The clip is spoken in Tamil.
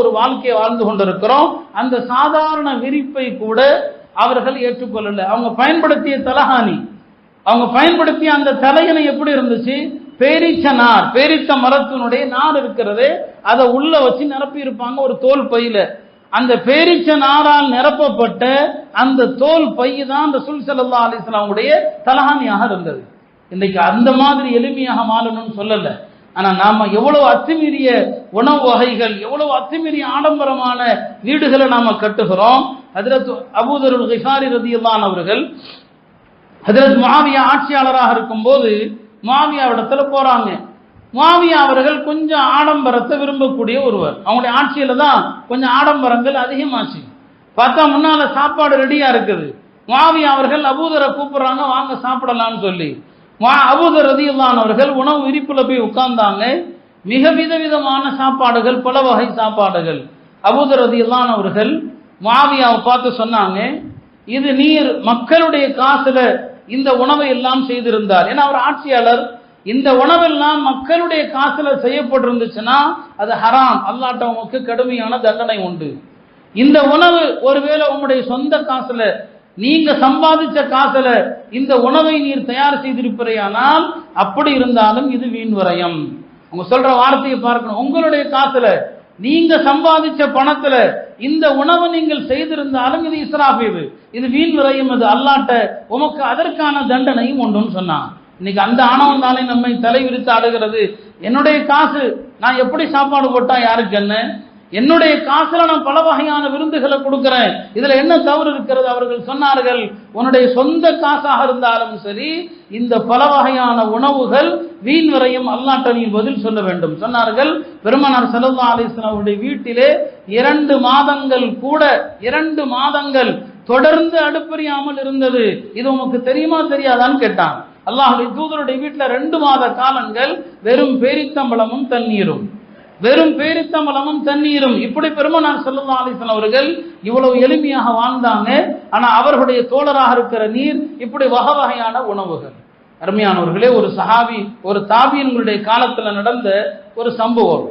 ஒரு வாழ்க்கையை வாழ்ந்து கொண்டிருக்கிறோம். அந்த சாதாரண விரிப்பை கூட அவர்கள் ஏற்றுக்கொள்ளல. அவங்க பயன்படுத்திய தலஹானி அவங்க பயன்படுத்திய அந்த தலையணை எப்படி இருந்துச்சு? பேரிச்ச நார் பேரிச்ச மரத்தினுடைய நார் இருக்கிறது அதை உள்ள வச்சு நிரப்பி இருப்பாங்க ஒரு தோல் பையில. அந்த பேரிச்ச நாரால் நிரப்பப்பட்ட அந்த தோல் பை தான் அந்த சுல் சல்லா அலிஸ்லாமுடைய தலஹானியாக இருந்தது. இன்னைக்கு அந்த மாதிரி எளிமையாக மாறணும்னு சொல்லல. ஆனால் நாம எவ்வளவு அத்துமீறிய உணவு வகைகள் எவ்வளவு அத்துமீறிய ஆடம்பரமான வீடுகளை நாம் கட்டுகிறோம். ஹதரத் அபூதருல் ஹிசாரி ரதியல்லான் அவர்கள் ஹதரத் மாவியா ஆட்சியாளராக இருக்கும்போது முஆவியாவிடத்துல போகிறாங்க மாவியா அவர்கள் கொஞ்சம் ஆடம்பரத்தை விரும்பக்கூடிய ஒருவர். அவங்களுடைய ஆட்சியில் தான் கொஞ்சம் ஆடம்பரங்கள் அதிகமாச்சு. பார்த்தா முன்னால சாப்பாடு ரெடியாக இருக்குது. மாவியா அவர்கள் அபூதரை கூப்பிட்றாங்க வாங்க சாப்பிடலாம்னு சொல்லி. மா- ரதியுல்லான் அவர்கள் உணவு விரிப்புல போய் உட்கார்ந்தாங்க. மிக விதவிதமான சாப்பாடுகள் பல வகை சாப்பாடுகள். அபுத ரதியுல்லான் அவர்கள் மாவியாவை பார்த்து சொன்னாங்க இது நீர் மக்களுடைய காசுல இந்த உணவை எல்லாம் செய்திருந்தார். ஏன்னா அவர் ஆட்சியாளர். இந்த உணவெல்லாம் மக்களுடைய காசுல செய்யப்பட்டிருந்துச்சுன்னா அது ஹராம். அல்லாட்டவங்களுக்கு கடுமையான தண்டனை உண்டு. இந்த உணவு ஒருவேளை உங்களுடைய சொந்த காசுல நீங்க சம்பாதிச்ச காசுல இந்த உணவை நீர் தயார் செய்திருப்பீரையானால் அப்படி இருந்தாலும் இது வீண் வரையம். அவங்க சொல்ற வார்த்தையை பார்க்கணும். உங்களுடைய காசுல நீங்க சம்பாதிச்ச பணத்துல இந்த உணவை நீங்கள் செய்திருந்தாலும் இது இஸ்ராஃபீவு இது இது வீண் விரையும் அது. அல்லாட்ட உமக்கு அதற்கான தண்டனையும் உண்டுன்னு சொன்னான் இன்னைக்கு அந்த ஆணவம் தானே நம்மை தலைவிரித்து ஆடுகிறது. என்னுடைய காசு நான் எப்படி சாப்பாடு போட்டா யாருக்கு என்ன என்னுடைய காசுல நான் பல வகையான விருந்துகளை கொடுக்கிறேன். இதுல என்ன தவறு இருக்கிறது? அவர்கள் சொன்னார்கள் உன்னுடைய சொந்த காசாக இருந்தாலும் சரி இந்த பல வகையான உணவுகள் வீண் வரையும் அல்லாட்ட பதில் சொல்ல வேண்டும். சொன்னார்கள் பெருமனார் சல்லா அலிஸ்லாம் அவருடைய வீட்டிலே இரண்டு மாதங்கள் கூட இரண்டு மாதங்கள் தொடர்ந்து அடுப்பறியாமல் இருந்தது. இது உமக்கு தெரியுமா தெரியாதான்னு கேட்டான். அல்லாஹுடைய தூதருடைய வீட்டில் ரெண்டு மாத காலங்கள் வெறும் பேரித்தம்பளமும் தண்ணீரும். வெறும் பேரித்தம்பளமும் தண்ணீரும். இப்படி பெருமனார் சல்லா அலிசன் அவர்கள் இவ்வளவு எளிமையாக வாழ்ந்தாங்க. ஆனா அவர்களுடைய தோழராக இருக்கிற நீர் இப்படி வகை வகையான உணவுகள். அருமையானவர்களே ஒரு சஹாபி ஒரு தாபியன்களுடைய காலத்துல நடந்த ஒரு சம்பவம்.